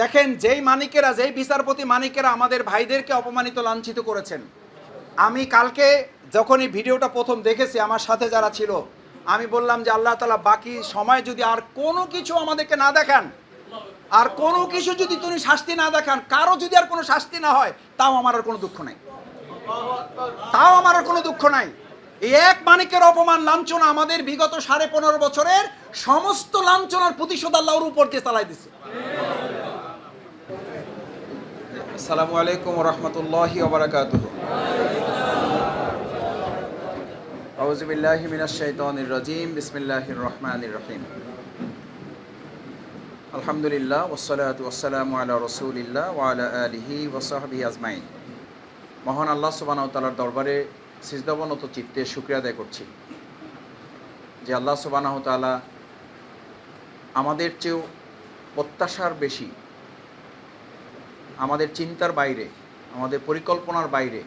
দেখেন, যেই মানিকেরা, যেই বিচারপতি মানিকেরা আমাদের ভাইদেরকে অপমানিত, লাঞ্ছিত করেছেন, আমি কালকে যখন এই ভিডিওটা প্রথম দেখেছি, আমার সাথে যারা ছিল, আমি বললাম যে আল্লাহ তালা বাকি সময় যদি আর কোনো কিছু আমাদেরকে না দেখান, আর কোনো কিছু যদি তুমি শাস্তি না দেখান, কারও যদি আর কোনো শাস্তি না হয়, তাও আমার আর কোনো দুঃখ নাই। তাও আমার আর কোনো দুঃখ নাই। এই এক মানিকের অপমান, লাঞ্ছনা আমাদের বিগত সাড়ে পনেরো বছরের সমস্ত লাঞ্ছনার প্রতিশোধ আল্লাহর উপর দিয়ে চালাই দিছে। আসসালামু আলাইকুম রহমতুল্লাহি ওবরাকাতুহ আউযু বিল্লাহি মিনাশ শাইতানির রাজিম, বিসমিল্লাহির রহমানির রহিম। আলহামদুলিল্লাহ, ওয়াসসালাতু ওয়াসসালামু আলা রাসূলিল্লাহ ওয়া আলা আলিহি ওয়া সাহবিহি আজমাইন। মহান আল্লাহ সুবহানাহু ওয়া তাআলার দরবারে সিজদাবনত চিত্তে শুকরিয়া আদায় করছি যে আল্লাহ সুবহানাহু ওয়া তাআলা আমাদের চেয়েও প্রত্যাশার বেশি আমাদের চিন্তার বাইরে, আমাদের পরিকল্পনার বাইরে,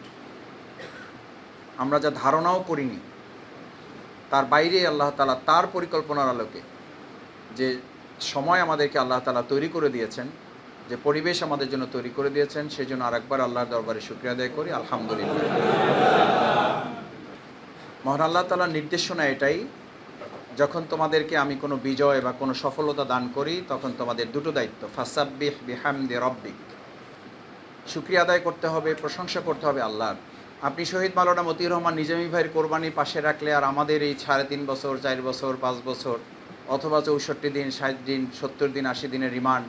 আমরা যা ধারণাও করিনি, তার বাইরে আল্লাহ তালা তার পরিকল্পনার আলোকে যে সময় আমাদেরকে আল্লাহ তালা তৈরি করে দিয়েছেন, যে পরিবেশ আমাদের জন্য তৈরি করে দিয়েছেন সেই জন্য আর একবার আল্লাহর দরবারে শুক্রিয়া আদায় করি, আলহামদুলিল্লাহ। মহান আল্লাহ তালার নির্দেশনা এটাই, যখন তোমাদেরকে আমি কোনো বিজয় বা কোনো সফলতা দান করি, তখন তোমাদের দুটো দায়িত্ব, ফাসাব্বিহ বিহামদে রব্বিক। শুক্রিয়া আদায় করতে হবে, প্রশংসা করতে হবে আল্লাহর। আপনি শহীদ মালোনা মতিউর রহমান নিজামী ভাইয়ের কোরবানি পাশে রাখলে আর আমাদের এই সাড়ে তিন বছর, চার বছর, পাঁচ বছর, অথবা চৌষট্টি দিন, ষাট দিন, সত্তর দিন, আশি দিনের রিমান্ড,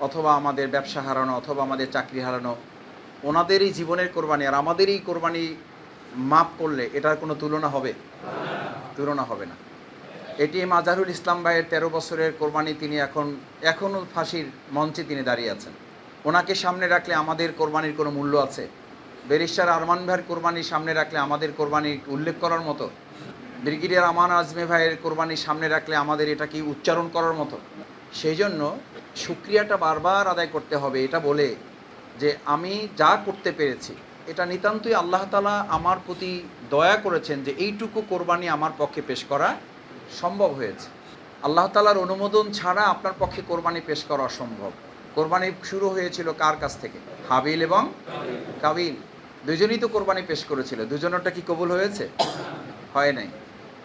অথবা আমাদের ব্যবসা হারানো, অথবা আমাদের চাকরি হারানো, ওনাদেরই জীবনের কোরবানি আর আমাদের এই কোরবানি মাপ করলে এটার কোনো তুলনা হবে? তুলনা হবে না। এটি মাজারুল ইসলাম ভাইয়ের তেরো বছরের কোরবানি, তিনি এখন এখনও ফাঁসির মঞ্চে তিনি দাঁড়িয়ে আছেন। ওনাকে সামনে রাখলে আমাদের কোরবানির কোনো মূল্য আছে? বেরিস্টার আরমান ভাইয়ের কোরবানি সামনে রাখলে আমাদের কোরবানি উল্লেখ করার মতো? ব্রিগেডিয়ার আমান আজমে ভাইয়ের কোরবানি সামনে রাখলে আমাদের এটা কি উচ্চারণ করার মতো? সেই জন্য সুক্রিয়াটা বারবার আদায় করতে হবে, এটা বলে যে আমি যা করতে পেরেছি, এটা নিতান্তই আল্লাহ তালা আমার প্রতি দয়া করেছেন যে এইটুকু কোরবানি আমার পক্ষে পেশ করা সম্ভব হয়েছে। আল্লাহ তালার অনুমোদন ছাড়া আপনার পক্ষে কোরবানি পেশ করা অসম্ভব। কোরবানি শুরু হয়েছিল কার কাছ থেকে? হাবিল এবং কাবিল। দুজনেই তো কোরবানি পেশ করেছিল। দুজনেরটা কি কবুল হয়েছে? হয় নাই।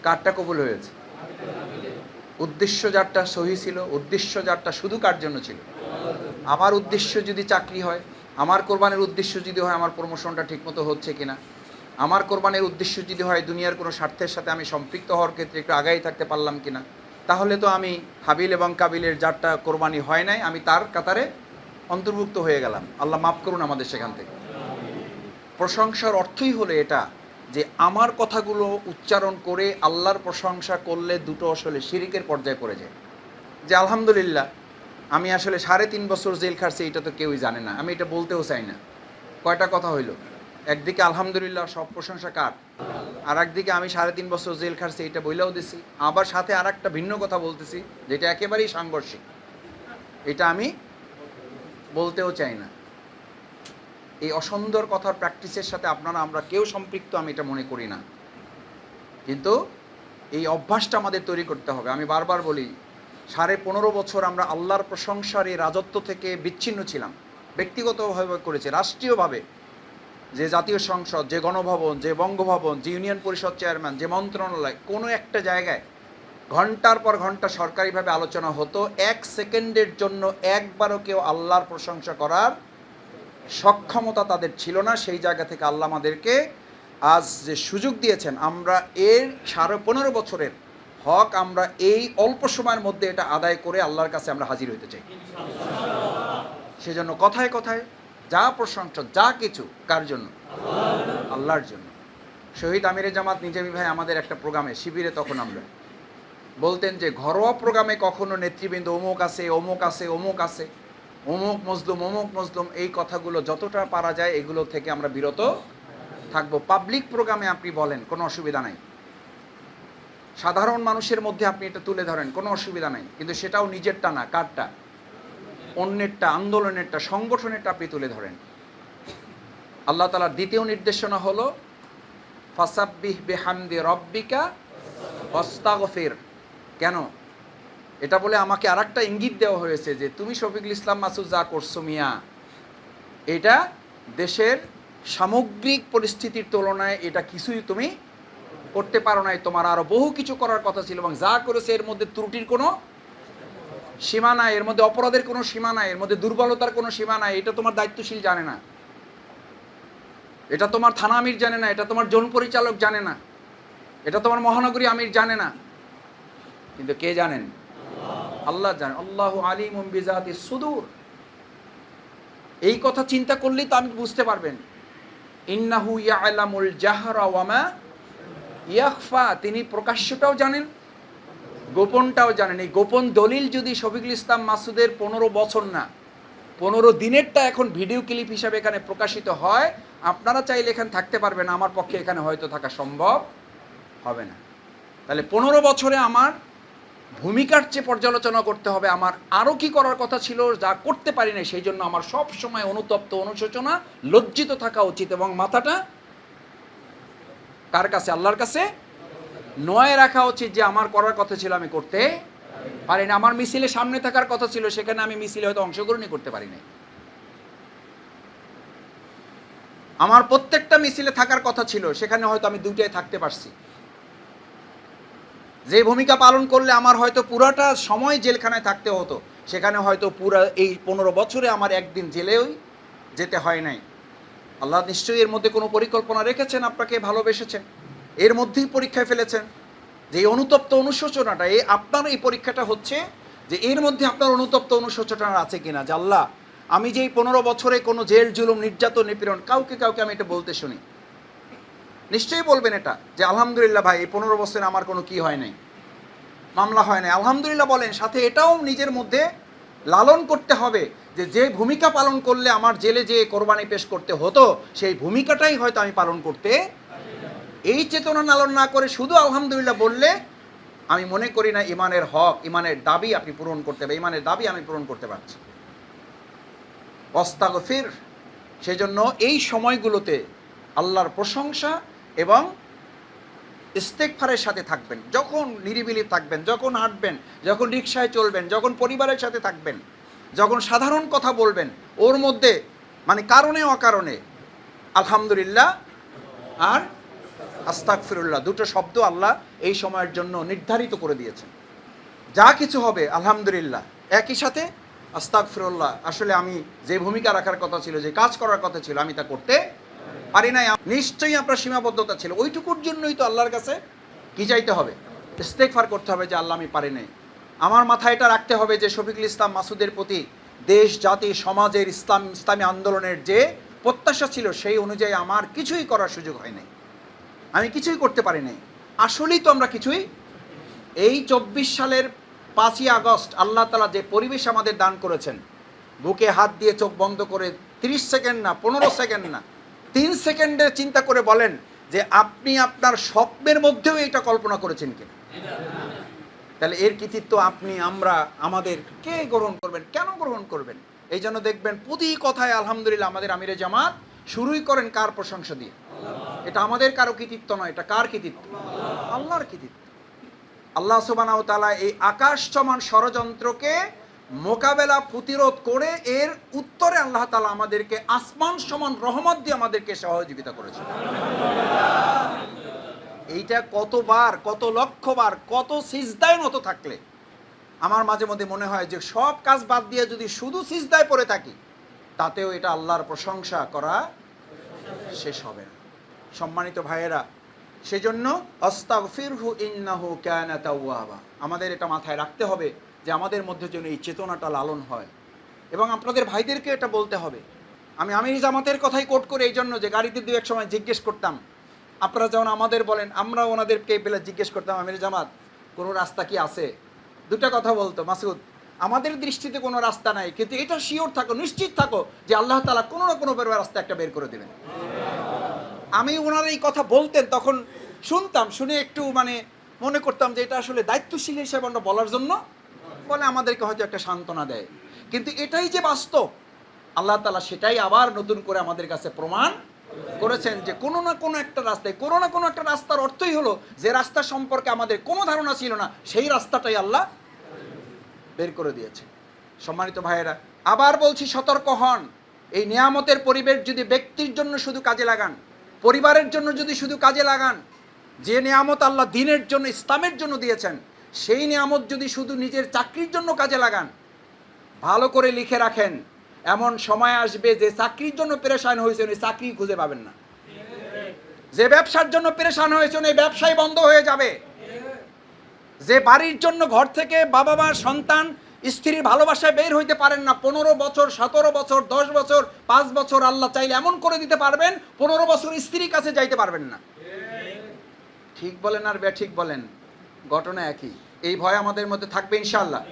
কারটা কবুল হয়েছে? উদ্দেশ্য যারটা সহি ছিল, উদ্দেশ্য যারটা শুধু কার জন্য ছিল? আমার উদ্দেশ্য যদি চাকরি হয়, আমার কোরবানির উদ্দেশ্য যদি হয়, আমার প্রমোশনটা ঠিকমতো হচ্ছে কিনা? আমার কোরবানির উদ্দেশ্য যদি হয়, দুনিয়ার কোনো স্বার্থের সাথে আমি সম্পৃক্ত হওয়ার ক্ষেত্রে একটু আগাই থাকতে পারলাম কিনা? তাহলে তো আমি হাবিল এবং কাবিলের যারটা কোরবানি হয় নাই, আমি তার কাতারে অন্তর্ভুক্ত হয়ে গেলাম। আল্লাহ মাফ করুন আমাদের সেখান থেকে। প্রশংসার অর্থই হলো এটা যে আমার কথাগুলো উচ্চারণ করে আল্লাহর প্রশংসা করলে দুটো আসলে শিরিকের পর্যায়ে পড়ে যায়। যে আলহামদুলিল্লাহ, আমি আসলে সাড়ে তিন বছর জেল খাটছি এটা তো কেউই জানে না, আমি এটা বলতেও চাই না। কয়টা কথা হইল? একদিকে আলহামদুলিল্লাহ সব প্রশংসা কার, আর একদিকে আমি সাড়ে তিন বছর জেল খাটছি, এটা বইলেও দিছি। আবার সাথে আর একটা ভিন্ন কথা বলতেছি, যেটা একেবারেই সাংঘর্ষিক। এটা আমি বলতেও চাই না। এই অসুন্দর কথার প্র্যাকটিসের সাথে আপনারা, আমরা কেউ সম্পৃক্ত, আমি এটা মনে করি না। কিন্তু এই অভ্যাসটা আমাদের তৈরি করতে হবে। আমি বারবার বলি, সাড়ে পনেরো বছর আমরা আল্লাহর প্রশংসার এই রাজত্ব থেকে বিচ্ছিন্ন ছিলাম। ব্যক্তিগতভাবে করেছে, রাষ্ট্রীয়ভাবে। যে জাতীয় সংসদ, যে গণভবন, যে বঙ্গভবন, যে ইউনিয়ন পরিষদ চেয়ারম্যান, যে মন্ত্রণালয়, কোনো একটা জায়গায় ঘণ্টার পর ঘণ্টা সরকারিভাবে আলোচনা হতো, এক সেকেন্ডের জন্য একবারও কেউ আল্লাহর প্রশংসা করার সক্ষমতা তাদের ছিল না। সেই জায়গা থেকে আল্লাহ আমাদেরকে আজ যে সুযোগ দিয়েছেন, আমরা এর সাড়ে পনেরো বছরের হক, আমরা এই অল্প সময়ের মধ্যে এটা আদায় করে আল্লাহর কাছে আমরা হাজির হইতে চাই। সেজন্য কথায় কথায় যা প্রশংসা, যা কিছু, কার জন্য? আল্লাহর জন্য। শহীদ আমিরে জামাত নিজামি ভাই আমাদের একটা প্রোগ্রামে, শিবিরে তখন আমরা। বলতেন যে, ঘরোয়া প্রোগ্রামে কখনো নেতৃবৃন্দ অমুক আছে অমুক আছে অমুক আছে, অমুক মজলুম অমুক মজলুম, এই কথাগুলো যতটা পারা যায় এগুলো থেকে আমরা বিরত থাকব। পাবলিক প্রোগ্রামে আপনি বলেন, কোনো অসুবিধা নাই। সাধারণ মানুষের মধ্যে আপনি এটা তুলে ধরেন, কোনো অসুবিধা নাই। কিন্তু সেটাও নিজেরটা না, কারটা? অন্যেরটা আন্দোলনেরটা, সংগঠনেরটা আপনি তুলে ধরেন। আল্লাহ তালার দ্বিতীয় নির্দেশনা হলো, ফাসাব্বিহ বেহামদি রব্বিকা অস্তাগফির কেন? এটা বলে আমাকে আর একটা ইঙ্গিত দেওয়া হয়েছে যে, তুমি শফিকুল ইসলাম মাসুদ যা করছ মিয়া, এটা দেশের সামগ্রিক পরিস্থিতির তুলনায় এটা কিছুই তুমি করতে পারো নাই। তোমার আরও বহু কিছু করার কথা ছিল এবং যা করেছে এর মধ্যে ত্রুটির কোনো সীমা নাই, এর মধ্যে অপরাধের কোনো সীমা নাই, এর মধ্যে দুর্বলতার কোনো সীমা নাই, এটা তোমার দায়িত্বশীল জানে না। এটা তোমার থানা আমির জানে না, এটা তোমার জন পরিচালক জানে না, এটা তোমার মহানগরী আমির জানে না। কিন্তু কে জানেন? আল্লাহ জানেন আল্লাহ আলিম বিজাতি সুদূর। এই কথা চিন্তা করলেই তো আমি বুঝতে পারবেন। ইন্নাহু ইয়ালামুল জাহরা ওয়ামা ইয়াখফা, তিনি প্রকাশ্যটাও জানেন গোপনটাও জানেন। এই গোপন দলিল যদি শফিকুল ইসলাম মাসুদের পনেরো বছর না, পনেরো দিনেরটা এখন ভিডিও ক্লিপ হিসাবে এখানে প্রকাশিত হয়, আপনারা চাইলে এখানে থাকতে পারবেন, আমার পক্ষে এখানে হয়তো থাকা সম্ভব হবে না। তাহলে পনেরো বছরে আমার ভূমিকার চেয়ে পর্যালোচনা করতে হবে, আমার আরও কি করার কথা ছিল যা করতে পারি না সেই জন্য আমার সব সময় অনুতপ্ত অনুশোচনা, লজ্জিত থাকা উচিত এবং মাথাটা কার কাছে? আল্লাহর কাছে? নয় রাখা উচিত যে আমার করার কথা ছিল আমি করতে পারি না আমার মিছিলে সামনে থাকার কথা ছিল, সেখানে আমি মিছিলে হয়তো অংশগ্রহণই করতে পারি নাই। আমার প্রত্যেকটা মিছিলে থাকার কথা ছিল, সেখানে হয়তো আমি দুইটাই থাকতে পারছি। যে ভূমিকা পালন করলে আমার হয়তো পুরাটা সময় জেলখানায় থাকতে হতো, সেখানে হয়তো পুরা এই পনেরো বছরে আমার একদিন জেলেও যেতে হয় নাই। আল্লাহ নিশ্চয়ই এর মধ্যে কোনো পরিকল্পনা রেখেছেন, আপনাকে ভালোবেসেছেন। এর মধ্যেই পরীক্ষায় ফেলেছেন। যে এই অনুতপ্ত অনুশোচনাটা এই আপনার এই পরীক্ষাটা হচ্ছে যে এর মধ্যে আপনার অনুতপ্ত অনুশোচনা আছে কিনা? যে আল্লাহ, আমি যে এই পনেরো বছরে কোনো জেল, জুলুম, নির্যাতন, নিপীড়ন, কাউকে কাউকে আমি এটা বলতে শুনি। নিশ্চয়ই বলবেন এটা, যে আলহামদুলিল্লাহ ভাই, এই পনেরো বছরে আমার কোনো কি হয় নাই? মামলা হয় নাই। আলহামদুলিল্লাহ বলেন, সাথে এটাও নিজের মধ্যে লালন করতে হবে যে যে ভূমিকা পালন করলে আমার জেলে যে কোরবানি পেশ করতে হতো, সেই ভূমিকাটাই হয়তো আমি পালন করতে এই চেতনা লালন না করে শুধু আলহামদুলিল্লাহ বললে, আমি মনে করি না ইমানের হক, ইমানের দাবি আপনি পূরণ করতে পারবেন, ইমানের দাবি আমি পূরণ করতে পারছি। অস্তাগফির সেজন্য এই সময়গুলোতে আল্লাহর প্রশংসা এবং ইস্তেকফারের সাথে থাকবেন। যখন নিরিবিলি থাকবেন, যখন হাঁটবেন, যখন রিক্সায় চলবেন, যখন পরিবারের সাথে থাকবেন, যখন সাধারণ কথা বলবেন, ওর মধ্যে মানে কারণে অকারণে, আলহামদুলিল্লাহ, আর আস্তাকফিরুল্লাহ দুটো শব্দ আল্লাহ এই সময়ের জন্য নির্ধারিত করে দিয়েছেন। যা কিছু হবে, আলহামদুলিল্লাহ। একই সাথে আস্তাকফিরুল্লাহ আসলে আমি যে ভূমিকা রাখার কথা ছিল, যে কাজ করার কথা ছিল, আমি তা করতে পারি নাই। নিশ্চয়ই আপনার সীমাবদ্ধতা ছিল। ওইটুকুর জন্যই তো আল্লাহর কাছে কি চাইতে হবে? ইস্তেকফার করতে হবে যে আল্লাহ আমি পারি নাই। আমার মাথায় এটা রাখতে হবে যে শফিকুল ইসলাম মাসুদের প্রতি দেশ, জাতি, সমাজের ইসলাম, ইসলামী আন্দোলনের যে প্রত্যাশা ছিল, সেই অনুযায়ী আমার কিছুই করার সুযোগ হয় নাই। আমি কিছুই করতে পারি নাই। আসলেই তো আমরা কিছুই এই চব্বিশ সালের পাঁচই আগস্ট আল্লাহ তালা যে পরিবেশ আমাদের দান করেছেন, বুকে হাত দিয়ে চোখ বন্ধ করে তিরিশ সেকেন্ড না, পনেরো সেকেন্ড না, তিন সেকেন্ডের চিন্তা করে বলেন যে আপনি আপনার স্বপ্নের মধ্যেও এটা কল্পনা করেছেন কিনা। তাহলে এর কৃতিত্ব আপনি, আমরা, আমাদের কে গ্রহণ করবেন, কেন গ্রহণ করবেন? এই জন্য দেখবেন প্রতি কথায় আলহামদুলিল্লাহ আমাদের আমিরে জামাত শুরুই করেন কার প্রশংসা দিয়ে। এটা আমাদের কারও কৃতিত্ব নয়, এটা কার কৃতিত্ব? আল্লাহর কৃতিত্ব। আল্লাহ সুবানাও এই আকাশ সমান ষড়যন্ত্রকে মোকাবেলা, প্রতিরোধ করে এর উত্তরে আল্লাহ তালা আমাদেরকে আসমান সমান রহমত দিয়ে আমাদেরকে সহযোগিতা করেছে এইটা কতবার, কত লক্ষবার, কত সিজদায় মতো থাকলে আমার মাঝে মধ্যে মনে হয় যে সব কাজ বাদ দিয়ে যদি শুধু সিজদায় পড়ে থাকি, তাতেও এটা আল্লাহর প্রশংসা করা শেষ হবে না। সম্মানিত ভাইয়েরা, সেজন্য অস্তাগফিরহু ইন্নাহু কানা তাওয়াবা। আমাদের এটা মাথায় রাখতে হবে যে আমাদের মধ্যে যেন এই চেতনাটা লালন হয়। এবং আপনাদের ভাইদেরকে এটা বলতে হবে। আমি আমির জামাতের কথাই কোট করে এই জন্য যে গাড়িতে দু এক সময় জিজ্ঞেস করতাম। আপনারা যেমন আমাদের বলেন আমরা ওনাদেরকে পেলে জিজ্ঞেস করতাম, আমির জামাত, কোনো রাস্তা কি আছে? দুটা কথা বলতো, মাসুদ। আমাদের দৃষ্টিতে কোনো রাস্তা নাই, কিন্তু এটা শিওর থাকো, নিশ্চিত থাকো যে আল্লাহ তালা কোনো না কোনো রাস্তা একটা বের করে দেবেন। আমি ওনার এই কথা বলতেন, তখন শুনতাম, শুনে একটু মানে মনে করতাম যে এটা আসলে দায়িত্বশীল হিসেবে আমরা বলার জন্য, বলে আমাদেরকে হয়তো একটা সান্ত্বনা দেয়। কিন্তু এটাই যে বাস্তব, আল্লাহ তালা সেটাই আবার নতুন করে আমাদের কাছে প্রমাণ করেছেন যে কোনো না কোনো একটা রাস্তায়, কোনো না কোনো একটা রাস্তার অর্থই হলো যে রাস্তা সম্পর্কে আমাদের কোনো ধারণা ছিল না, সেই রাস্তাটাই আল্লাহ বের করে দিয়েছে। সম্মানিত ভাইয়েরা, আবার বলছি সতর্ক হন। এই নিয়ামতের পরিবেশ যদি ব্যক্তির জন্য শুধু কাজে লাগান পরিবারের জন্য যদি শুধু কাজে লাগান, যে নিয়ামত আল্লাহ দিনের জন্য, ইসলামের জন্য দিয়েছেন, সেই নিয়ামত যদি শুধু নিজের চাকরির জন্য কাজে লাগান, ভালো করে লিখে রাখেন, এমন সময় আসবে যে চাকরির জন্য পেরেশান হয়েছেন এই চাকরি খুঁজে পাবেন না। যে ব্যবসার জন্য পেরেশান হয়েছেন এই ব্যবসায় বন্ধ হয়ে যাবে। যে বাড়ির জন্য ঘর থেকে বাবা মা সন্তান স্ত্রীর ভালোবাসায় বের হইতে পারেন না। পনেরো বছর, সতেরো বছর, দশ বছর, পাঁচ বছর আল্লাহ চাইলে এমন করে দিতে পারবেন, পনেরো বছর স্ত্রীর কাছে যাইতে পারবেন না। ঠিক বলেন আর বে ঠিক বলেন, ঘটনা একই। এই ভয় আমাদের মধ্যে থাকবে ইনশাল্লাহ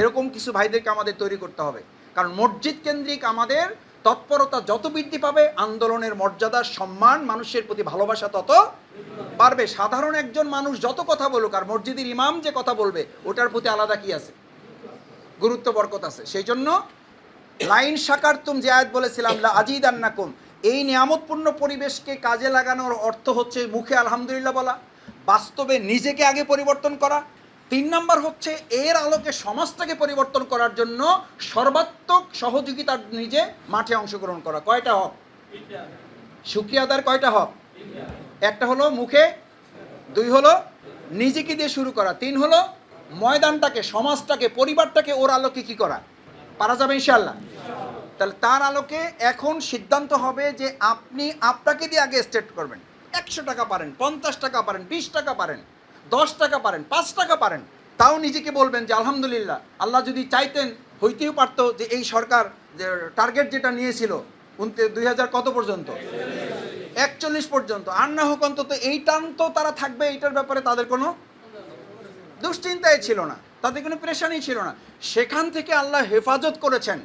এরকম কিছু ভাইদেরকে আমাদের তৈরি করতে হবে। কারণ মসজিদ কেন্দ্রিক আমাদের তৎপরতা যত বৃদ্ধি পাবে, আন্দোলনের মর্যাদা, সম্মান, মানুষের প্রতি ভালোবাসা তত পারবে সাধারণ একজন মানুষ যত কথা বলুক, আর মসজিদের ইমাম যে কথা বলবে, ওটার প্রতি আলাদা কি আছে? গুরুত্ব, বরকত আছে। সেই জন্য লাইন শাকার তুম যে বলেছিলাম, লা আজিদ আন্নাকুম এই নিয়ামতপূর্ণ পরিবেশকে কাজে লাগানোর অর্থ হচ্ছে মুখে আলহামদুলিল্লাহ বলা, বাস্তবে নিজেকে আগে পরিবর্তন করা, তিন নাম্বার হচ্ছে এর আলোকে সমাজটাকে পরিবর্তন করার জন্য সর্বাত্মক সহযোগিতার নিজে মাঠে অংশগ্রহণ করা। কয়টা হক? সুক্রিয়া কয়টা হক? একটা হলো মুখে, দুই হলো নিজেকে দিয়ে শুরু করা, তিন হলো ময়দানটাকে, সমাজটাকে, পরিবারটাকে ওর আলোকে কি করা? পারা যাবে ইনশাল্লাহ তাহলে তার আলোকে এখন সিদ্ধান্ত হবে যে আপনি আপনাকে দিয়ে আগে স্টেট করবেন। একশো টাকা পারেন, পঞ্চাশ টাকা পারেন, বিশ টাকা পারেন, দশ টাকা পারেন, পাঁচ টাকা পারেন, তাও নিজেকে বলবেন যে আলহামদুলিল্লাহ, আল্লাহ যদি চাইতেন, হইতেও পারত যে এই সরকার যে টার্গেট যেটা নিয়েছিল দুই হাজার কত পর্যন্ত? একচল্লিশ পর্যন্ত। আর না হোক অন্তত এই টান তো তারা থাকবে, এইটার ব্যাপারে তাদের কোনো দুশ্চিন্তাই ছিল না, তাতে কোনো প্রেশানই ছিল না। সেখান থেকে আল্লাহ হেফাজত করেছেন।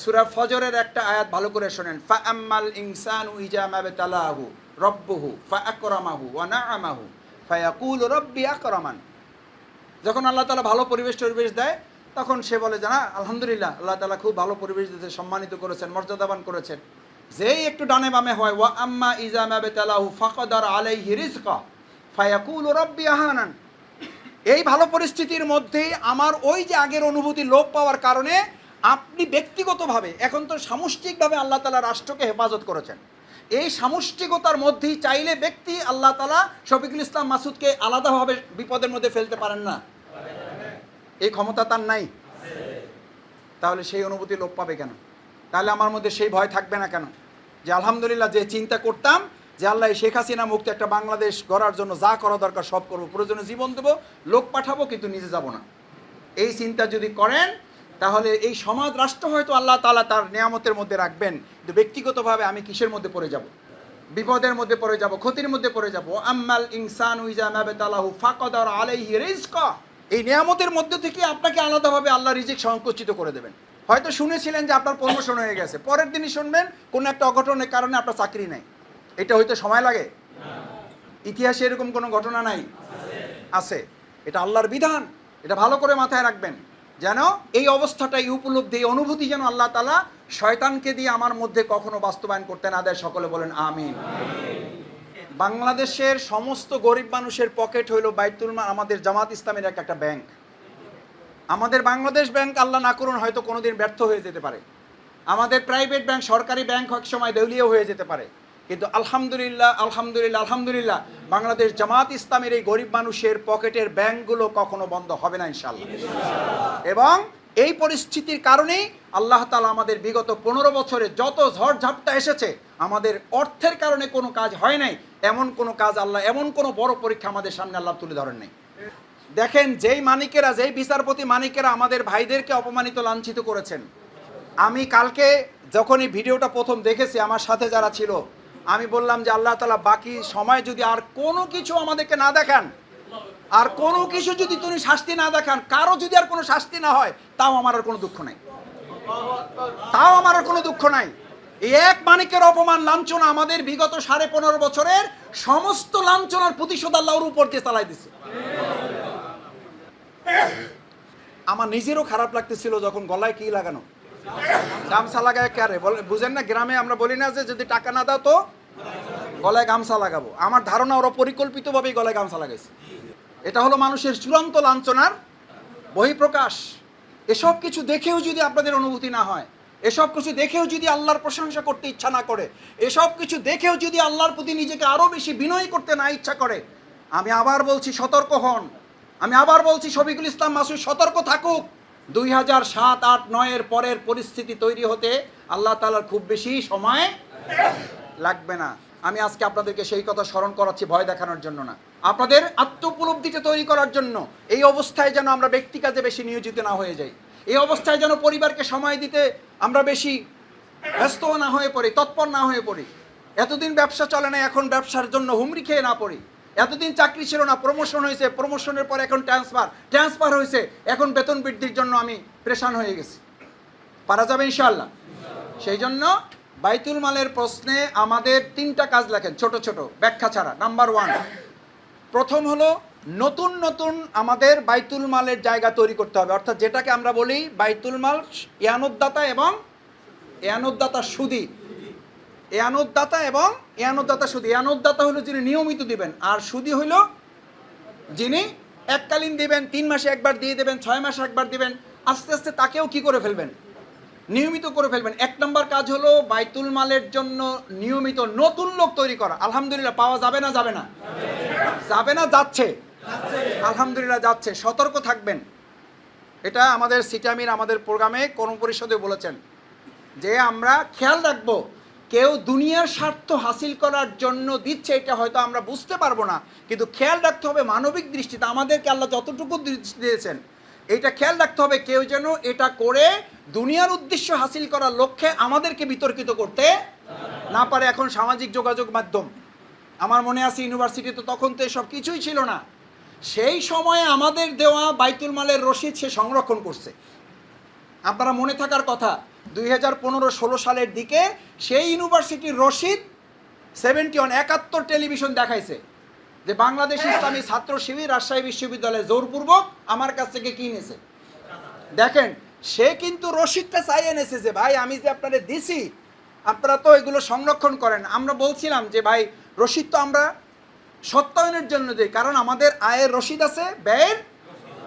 সুরা ফজরের একটা আয়াত ভালো করে শোনেন ফা আম্মাল ইনসানু ইজা মাবতালাহু রব্বুহু ফা আকরামাহু ওয়া নাআমাহু ফায়াকুল রব্বি আকরামান। যখন আল্লাহ তাআলা ভালো পরিবেশ টরিবেশ দেয়, তখন সে বলে যে না আলহামদুলিল্লাহ, আল্লাহ তাআলা খুব ভালো পরিবেশ দিতে সম্মানিত করেছেন, মর্যাদাবান করেছেন। যেই একটু ডানে বামে হয়, ওয়া আম্মা ইজা মাবতালাহু ফাকাদার আলাইহি রিজকা ফায়াকুল রব্বি আহানান। এই ভালো পরিস্থিতির মধ্যেই আমার ওই যে আগের অনুভূতি লোপ পাওয়ার কারণে আপনি ব্যক্তিগতভাবে এখন তো সামষ্টিকভাবে আল্লাহ তালা রাষ্ট্রকে হেফাজত করেছেন। এই সামষ্টিকতার মধ্যেই চাইলে ব্যক্তি আল্লাহ তালা শফিকুল ইসলাম মাসুদকে আলাদাভাবে বিপদের মধ্যে ফেলতে পারেন না। এই ক্ষমতা তার নাই। তাহলে সেই অনুভূতি লোপ পাবে কেন? তাহলে আমার মধ্যে সেই ভয় থাকবে না কেন? যে আলহামদুলিল্লাহ যে চিন্তা করতাম যে আল্লাহ শেখ হাসিনা মুক্ত একটা বাংলাদেশ গড়ার জন্য যা করা দরকার সব করব, প্রয়োজনে জীবন দেবো, লোক পাঠাবো, কিন্তু নিজে যাব না। এই চিন্তা যদি করেন, তাহলে এই সমাজ রাষ্ট্র হয়তো আল্লাহ তালা তার নিয়ামতের মধ্যে রাখবেন, কিন্তু ব্যক্তিগতভাবে আমি কিসের মধ্যে পড়ে যাব? বিপদের মধ্যে পড়ে যাব, ক্ষতির মধ্যে পড়ে যাব? আম্মাল ইনসান উইজা মাবে তালাহু ফাকদার আলাইহি রিজকা। এই নিয়ামতের মধ্যে থেকে আপনাকে আলাদাভাবে আল্লাহ রিজিক সংকুচিত করে দেবেন। হয়তো শুনেছিলেন যে আপনার প্রমোশন হয়ে গেছে, পরের দিনই শুনবেন, কোনো একটা অঘটনের কারণে আপনার চাকরি নেই। এটা হইতে সময় লাগে? ইতিহাসে এরকম কোনো ঘটনা নাই? আছে। এটা আল্লাহর বিধান। এটা ভালো করে মাথায় রাখবেন। যেন এই অবস্থাটা এই উপলব্ধি অনুভূতি যেন আল্লাহ তালা শয়তানকে দিয়ে আমার মধ্যে কখনো বাস্তবায়ন করতে না দেয়। সকলে বলেন, আমিন। বাংলাদেশের সমস্ত গরিব মানুষের পকেট হইল বাইতুল আমাদের জামাত ইসলামের এক একটা ব্যাংক। আমাদের বাংলাদেশ ব্যাংক আল্লাহ না করুন, হয়তো কোনোদিন ব্যর্থ হয়ে যেতে পারে। আমাদের প্রাইভেট ব্যাংক সরকারি ব্যাংক এক সময় দেউলিয়া হয়ে যেতে পারে। কিন্তু আলহামদুলিল্লাহ আলহামদুলিল্লাহ আলহামদুলিল্লাহ, বাংলাদেশ জামাত ইসলামের এই গরিব মানুষের পকেটের ব্যাংকগুলো কখনো বন্ধ হবে না ইনশাল্লাহ এবং এই পরিস্থিতির কারণেই আল্লাহ তালা আমাদের বিগত পনেরো বছরে যত ঝড়ঝাপটা এসেছে, আমাদের অর্থের কারণে কোনো কাজ হয় নাই, এমন কোনো কাজ আল্লাহ, এমন কোনো বড় পরীক্ষা আমাদের সামনে আল্লাহ তুলে ধরেন নাই। দেখেন, যেই মানিকেরা, যেই বিচারপতি মানিকেরা আমাদের ভাইদেরকে অপমানিত, লাঞ্ছিত করেছেন, আমি কালকে যখন এই ভিডিওটা প্রথম দেখেছি, আমার সাথে যারা ছিল আমি বললাম যে আল্লাহ তালা বাকি সময় যদি আর কোনো কিছু আমাদেরকে না দেখান, আর কোনো কিছু যদি তুমি শাস্তি না দেখান, কারও যদি আর কোনো শাস্তি না হয়, তাও আমার আর কোনো দুঃখ নাই। তাও আমার আর কোনো দুঃখ নাই। এই এক মানিকের অপমান, লাঞ্ছনা আমাদের বিগত সাড়ে পনেরো বছরের সমস্ত লাঞ্ছনার প্রতিশোধ আল্লাহর উপর দিয়ে চালাই দিছে। আমার নিজেরও খারাপ লাগতেছিল যখন গলায় কি লাগানো। গামছা লাগায় কারে? বুঝেন না, গ্রামে আমরা বলি না যে যদি টাকা না দাও তো গলায় গামছা লাগাবো। আমার ধারণা, ওরা পরিকল্পিতভাবেই গলায় গামছা লাগাইছে। এটা হলো মানুষের চূড়ান্ত লাঞ্ছনার বহিঃপ্রকাশ। এসব কিছু দেখেও যদি আপনাদের অনুভূতি না হয়, এসব কিছু দেখেও যদি আল্লাহর প্রশংসা করতে ইচ্ছা না করে, এসব কিছু দেখেও যদি আল্লাহর প্রতি নিজেকে আরও বেশি বিনয় করতে না ইচ্ছা করে, আমি আবার বলছি সতর্ক হন। আমি আবার বলছি শফিকুল ইসলাম মাসুদ, সতর্ক থাকুক। দুই হাজার সাত, আট, নয়ের পরের পরিস্থিতি তৈরি হতে আল্লাহ তালার খুব বেশি সময় লাগবে না। আমি আজকে আপনাদেরকে সেই কথা স্মরণ করাচ্ছি ভয় দেখানোর জন্য না। আপনাদের আত্ম উপলব্ধিটা তৈরি করার জন্য এই অবস্থায় যেন আমরা ব্যক্তি কাজে বেশি নিয়োজিত না হয়ে যাই। এই অবস্থায় যেন পরিবারকে সময় দিতে আমরা বেশি ব্যস্ত না হয়ে পড়ি, তৎপর না হয়ে পড়ি। এতদিন ব্যবসা চলে না, এখন ব্যবসার জন্য হুমড়ি খেয়ে না পড়ি। এতদিন চাকরি ছিল না প্রমোশন হয়েছে প্রমোশনের পর এখন ট্রান্সফার ট্রান্সফার হয়েছে, এখন বেতন বৃদ্ধির জন্য আমি প্রেশান হয়ে গেছি। পারা যাবে ইনশাল্লাহ সেই জন্য বাইতুল মালের প্রশ্নে আমাদের তিনটা কাজ লেখেন, ছোট ছোট, ব্যাখ্যা ছাড়া। নাম্বার ওয়ান প্রথম হলো নতুন নতুন আমাদের বাইতুল মালের জায়গা তৈরি করতে হবে। অর্থাৎ যেটাকে আমরা বলি বাইতুল মাল ইয়ানুদ্দাতা এবং ইয়ানুদ্দাতা সুদি। ইয়ানুদ্দাতা এবং ইয়ানুদ্দাতা সুদি। ইয়ানুদ্দাতা হলো যিনি নিয়মিত দিবেন, আর সুদি হইল যিনি এককালীন দিবেন, তিন মাসে একবার দিয়ে দেবেন, ছয় মাসে একবার দিবেন। আস্তে আস্তে তাকেও কি করে ফেলবেন? নিয়মিত করে ফেলবেন। এক নম্বর কাজ হলো বাইতুল মালের জন্য নিয়মিত নতুন লোক তৈরি করা। আলহামদুলিল্লাহ, পাওয়া যাবে না যাবে না? যাবে না, যাচ্ছে। আলহামদুলিল্লাহ, যাচ্ছে। সতর্ক থাকবেন। এটা আমাদের সিটামির আমাদের প্রোগ্রামে কর্ম পরিষদে বলেছেন যে আমরা খেয়াল রাখব, কেউ দুনিয়ার স্বার্থ হাসিল করার জন্য দিচ্ছে, এটা হয়তো আমরা বুঝতে পারব না। কিন্তু খেয়াল রাখতে হবে মানবিক দৃষ্টিতে। আমাদেরকে আল্লাহ যতটুকু দৃষ্টি দিয়েছেন এটা খেয়াল রাখতে হবে কেউ যেন এটা করে দুনিয়ার উদ্দেশ্য হাসিল করার লক্ষ্যে আমাদেরকে বিতর্কিত করতে না পারে এখন সামাজিক যোগাযোগ মাধ্যম। আমার মনে আছে ইউনিভার্সিটিতে তখন তো এসব কিছুই ছিল না। সেই সময়ে আমাদের দেওয়া বাইতুল মালের রসিদ সে সংরক্ষণ করছে। আপনারা মনে থাকার কথা, দুই হাজার পনেরো ষোলো সালের দিকে সেই ইউনিভার্সিটির রশিদ সেভেন্টি ওয়ান একাত্তর টেলিভিশন দেখাইছে। যে বাংলাদেশ ইসলামী ছাত্র শিবির রাজশাহী বিশ্ববিদ্যালয়ে জোরপূর্বক আমার কাছ থেকে কিনেছে দেখেন, সে কিন্তু রশিদটা চাই এনেছে যে, ভাই, আমি যে আপনাদের দিছি, আপনারা তো এগুলো সংরক্ষণ করেন। আমরা বলছিলাম যে, ভাই, রশিদ তো আমরা সত্যায়নের জন্য দিই, কারণ আমাদের আয়ের রশিদ আছে, ব্যয়ের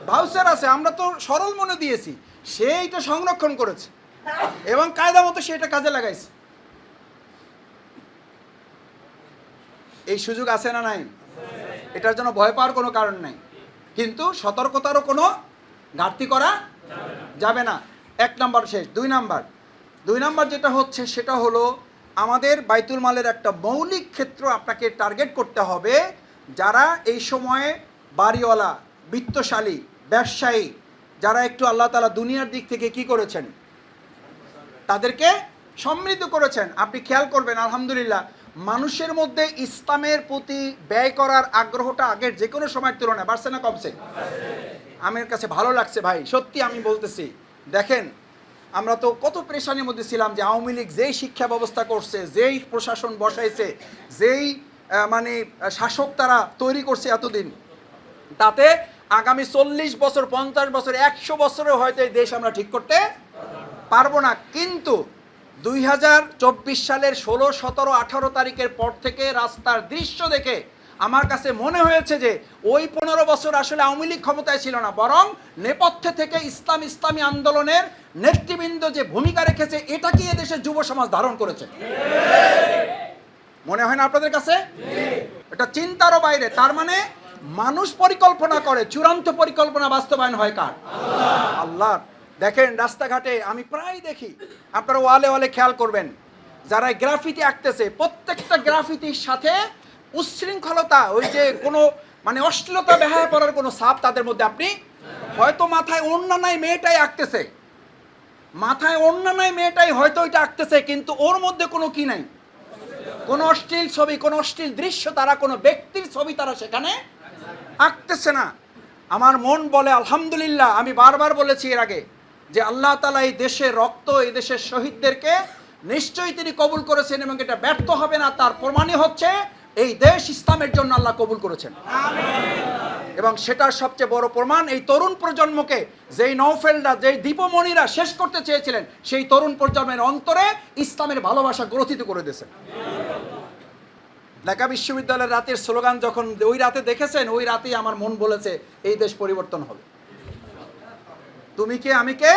ভাউচার আছে, আমরা তো সরল মনে দিয়েছি। সে এটা সংরক্ষণ করেছে এবং কায়দা মতো সে এটা কাজে লাগাইছে। এই সুযোগ আছে না নাই? এটার জন্য ভয় পাওয়ার কোনো কারণ নেই। কিন্তু সতর্কতারও কোনো ঘাটতি করা যাবে না। এক নাম্বার শেষ, দুই নাম্বার। দুই নাম্বার যেটা হচ্ছে, সেটা হলো আমাদের বাইতুল মালের একটা মৌলিক ক্ষেত্র আপনাকে টার্গেট করতে হবে যারা এই সময়ে বাড়িওয়ালা, বিত্তশালী, ব্যবসায়ী, যারা একটু আল্লাহ তালা দুনিয়ার দিক থেকে কি করেছেন? তাদেরকে সমৃদ্ধ করেছেন। আপনি খেয়াল করবেন, আলহামদুলিল্লাহ মানুষের মধ্যে ইসলামের প্রতি ব্যয় করার আগ্রহটা আগের যে কোনো সময়ের তুলনায় বাড়ছে না কমছে? আমার কাছে ভালো লাগছে ভাই, সত্যি আমি বলতেছি। দেখেন, আমরা তো কত প্রেশানির মধ্যে ছিলাম যে আওয়ামী লীগ যেই শিক্ষা ব্যবস্থা করছে, যেই প্রশাসন বসাইছে, যেই মানে শাসক তারা তৈরি করছে এতদিন, তাতে আগামী চল্লিশ বছর, পঞ্চাশ বছর, একশো বছরে হয়তো এই দেশ আমরা ঠিক করতে পারব না। কিন্তু দুই হাজার চব্বিশ সালের ষোলো, সতেরো, আঠারো তারিখের পর থেকে রাস্তার দৃশ্য দেখে আমার কাছে মনে হয়েছে যে ওই পনেরো বছর আসলে আওয়ামী লীগ ক্ষমতায় ছিল না, বরং নেপথ্যে থেকে ইসলাম ইসলামী আন্দোলনের নেতৃবৃন্দ যে ভূমিকা রেখেছে, এটা কি এদেশের যুব সমাজ ধারণ করেছে? মনে হয় না আপনাদের কাছে? এটা চিন্তারও বাইরে, তার মানে মানুষ পরিকল্পনা করে, চূড়ান্ত পরিকল্পনা বাস্তবায়ন হয় কার? আল্লাহ দেখেন, রাস্তাঘাটে আমি প্রায় দেখি, আপনারা ওয়ালে ওয়ালে খেয়াল করবেন, যারা গ্রাফিতি আঁকতেছে, প্রত্যেকটা গ্রাফিতির সাথে উচ্ছৃঙ্খলতা, ওই যে কোনো মানে অশ্লীলতা বেহায়া পড়ার কোনো সাপ তাদের মধ্যে আপনি হয়তো মাথায় অন্য নাই মেয়েটাই আঁকতেছে। মাথায় অন্য নাই মেয়েটাই হয়তো ওইটা আঁকতেছে, কিন্তু ওর মধ্যে কোনো কি নাই? কোনো অশ্লীল ছবি, কোনো অশ্লীল দৃশ্য তারা, কোনো ব্যক্তির ছবি তারা সেখানে আঁকতেছে না। আমার মন বলে, আলহামদুলিল্লাহ, আমি বারবার বলেছি এর আগে। যে আল্লাহ তালা এই দেশের রক্ত এই দেশের শহীদদেরকে নিশ্চয়ই তিনি কবুল করেছেন এবং এটা ব্যর্থ হবে না তার প্রমাণই হচ্ছে এই দেশ ইসলামের জন্য আল্লাহ কবুল করেছেন। এবং সেটার সবচেয়ে বড় প্রমাণ এই তরুণ প্রজন্মকে যেই নৌফেলরা যেই দীপমণিরা শেষ করতে চেয়েছিলেন সেই তরুণ প্রজন্মের অন্তরে ইসলামের ভালোবাসা গ্রথিত করে দিয়েছেন ঢাকা বিশ্ববিদ্যালয়ের রাতের স্লোগান যখন ওই রাতে দেখেছেন ওই রাতেই আমার মন বলেছে এই দেশ পরিবর্তন হবে। তুমি কে? আমি কে?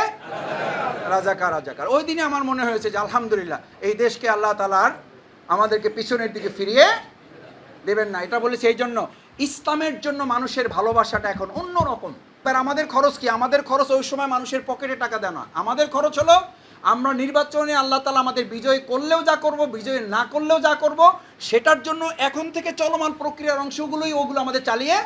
রাজাকার রাজাকার। ওই দিনে আমার মনে হয়েছে যে আলহামদুলিল্লাহ, এই দেশকে আল্লাহ তালার আমাদেরকে পিছনের দিকে ফিরিয়ে দেবেন না। এটা বলেছি এই জন্য ইসলামের জন্য মানুষের ভালোবাসাটা এখন অন্য রকম এবার আমাদের খরচ কি? আমাদের খরচ ওই সময় মানুষের পকেটে টাকা দেয় না। আমাদের খরচ হলো আমরা নির্বাচনে আল্লাহ তালা আমাদের বিজয় করলেও যা করব, বিজয় না করলেও যা করব, সেটার জন্য এখন থেকে চলমান প্রক্রিয়ার অংশগুলোই ওগুলো আমাদের চালিয়ে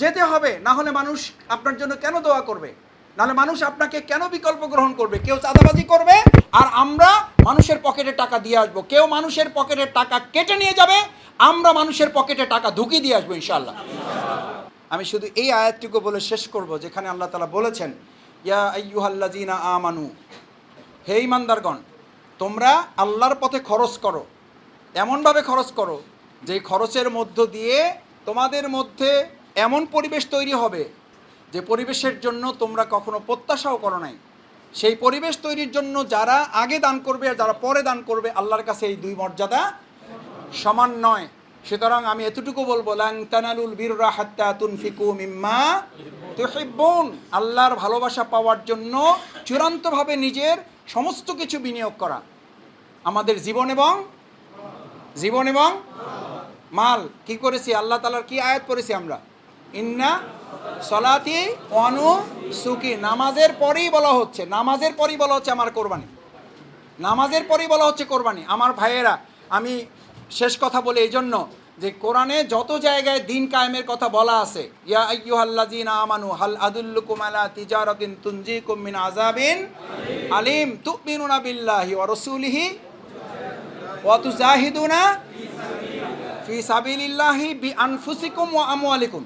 যেতে হবে। না হলে মানুষ আপনার জন্য কেন দোয়া করবে? নাহলে মানুষ আপনাকে কেন বিকল্প গ্রহণ করবে? কেউ চাঁদাবাজি করবে আর আমরা মানুষের পকেটে টাকা দিয়ে আসব। কেউ মানুষের পকেটের টাকা কেটে নিয়ে যাবে, আমরা মানুষের পকেটে টাকা ঢুকিয়ে দিয়ে আসব ইনশাল্লাহ আমি শুধু এই আয়াতটুকু বলে শেষ করব, যেখানে আল্লাহ তালা বলেছেন, ইয়া আইয়ুহাল্লাজিনা আমানু, হে ইমানদারগণ তোমরা আল্লাহর পথে খরচ করো। এমনভাবে খরচ করো যে খরচের মধ্য দিয়ে তোমাদের মধ্যে এমন পরিবেশ তৈরি হবে যে পরিবেশের জন্য তোমরা কখনো প্রত্যাশাও করো নাই, সেই পরিবেশ তৈরির জন্য যারা আগে দান করবে আর যারা পরে দান করবে, আল্লাহর কাছে এই দুই মর্যাদা সমান নয়। সুতরাং আমি এতটুকু বলব, লাং তানালুল বিররা হাত্তা তুনফিকু মিম্মা তুহিব্বুন। আল্লাহর ভালোবাসা পাওয়ার জন্য চূড়ান্তভাবে নিজের সমস্ত কিছু বিনিয়োগ করা। আমাদের জীবন এবং জীবন এবং মাল। কি করেছি? আল্লাহ তালার কি আয়াত করেছি আমরা? ইন্না সলাতি, অনু সুকি নামাজের পরেই বলা হচ্ছে, নামাজের পরেই বলা হচ্ছে আমার কোরবানি। নামাজের পরেই বলা হচ্ছে কোরবানি। আমার ভাইয়েরা, আমি শেষ কথা বলে এই জন্য যে কোরআনে যত জায়গায় দিন কায়েমের কথা বলা আছে, ইয়া আইয়ুহাল্লাযীনা আমানু, হাল আদুল্লুকুম আলা তিজারাতিন তুনজিকুম মিন আযাবিন আলিম, তুমিনুনা বিল্লাহি ওয়া রাসূলিহি ওয়া তুজাহিদুনা ফি সাবিলিল্লাহি বি আনফুসিকুম ওয়া আমওয়ালিকুম।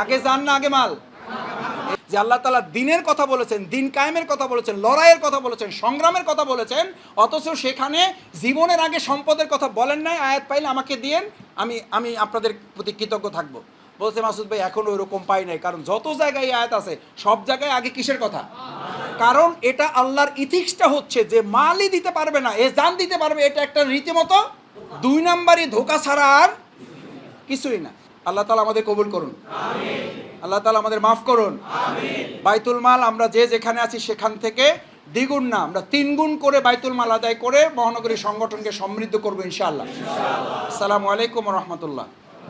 আগে যান না, আগে মাল। যে আল্লাহ তালা দিনের কথা বলেছেন, দিন কায়েমের কথা বলেছেন, লড়াইয়ের কথা বলেছেন, সংগ্রামের কথা বলেছেন, অথচ সেখানে জীবনের আগে সম্পদের কথা বলেন নাই, আয়াত পাইলে আমাকে দিয়েন, আমি আমি আপনাদের প্রতি কৃতজ্ঞ থাকব। বলছে, মাসুদ ভাই, এখন ওই রকম পাই নাই, কারণ যত জায়গায় আয়াত আছে, সব জায়গায় আগে কিসের কথা? কারণ এটা আল্লাহর ইথিক্সটা হচ্ছে যে মালই দিতে পারবে না, এ জান দিতে পারবে, এটা একটা রীতিমতো দুই নাম্বারই ধোকা ছাড়া আর কিছুই না। আল্লাহ তালা আমাদের কবুল করুন। আল্লাহ তালা আমাদের মাফ করুন। বাইতুল মাল আমরা যে যেখানে আছি সেখান থেকে দ্বিগুণ না আমরা তিনগুণ করে বাইতুল মাল আদায় করে মহানগরী সংগঠনকে সমৃদ্ধ করব ইনশাআল্লাহ। আসসালামু আলাইকুম রহমতুল্লাহ।